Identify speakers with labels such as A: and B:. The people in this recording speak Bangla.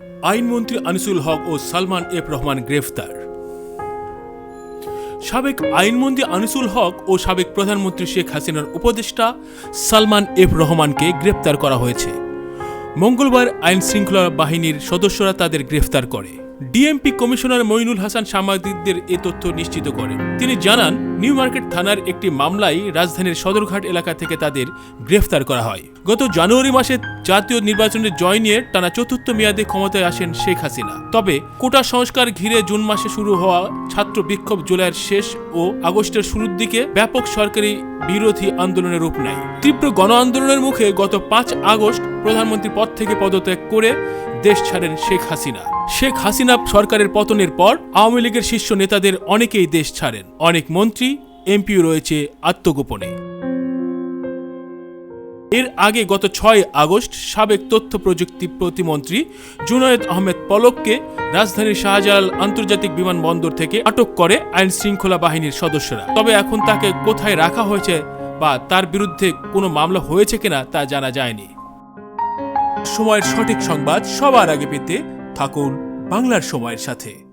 A: আইনমন্ত্রী আনিসুল হক ও সালমান এফ রহমান গ্রেফতার। সাবেক আইনমন্ত্রী আনিসুল হক ও সাবেক প্রধানমন্ত্রী শেখ হাসিনার উপদেষ্টা সালমান এফ রহমানকে গ্রেপ্তার করা হয়েছে। মঙ্গলবার আইন শৃঙ্খলা বাহিনীর সদস্যরা তাদের গ্রেফতার করে। ডিএমপি কমিশনার মইনুল হাসান সাংবাদিকদের এ তথ্য নিশ্চিত করেন তিনি জানান নিউ মার্কেট থানার একটি মামলায় রাজধানীর সদরঘাট এলাকা থেকে তাদের গ্রেফতার করা হয়। গত জানুয়ারি মাসে জাতীয় নির্বাচনে জয় নিয়ে টানা চতুর্থ মেয়াদে ক্ষমতায় আসেন শেখ হাসিনা। তবে কোটা সংস্কার ঘিরে জুন মাসে শুরু হওয়া ছাত্র বিক্ষোভ জুলাইয়ের শেষ ও আগস্টের শুরুর দিকে ব্যাপক সরকারি বিরোধী আন্দোলনের রূপ নেয়। তীব্র গণ আন্দোলনের মুখে গত পাঁচ আগস্ট প্রধানমন্ত্রী পদ থেকে পদত্যাগ করে দেশ ছাড়েন শেখ হাসিনা। শেখ হাসিনা সরকারের পতনের পর আওয়ামী লীগের শীর্ষ নেতাদের অনেকেই দেশ ছাড়েন। অনেক মন্ত্রী এমপিও রয়েছে আত্মগোপনে। এর আগে গত ছয় আগস্ট সাবেক তথ্য প্রযুক্তি প্রতিমন্ত্রী জুনায়েদ আহমেদ পলককে রাজধানীর শাহজালাল আন্তর্জাতিক বিমানবন্দর থেকে আটক করে আইন শৃঙ্খলা বাহিনীর সদস্যরা। তবে এখন তাকে কোথায় রাখা হয়েছে বা তার বিরুদ্ধে কোনো মামলা হয়েছে কিনা তা জানা যায়নি। সময়ের সঠিক সংবাদ সবার আগে পেতে থাকুন বাংলার সময়ের সাথে।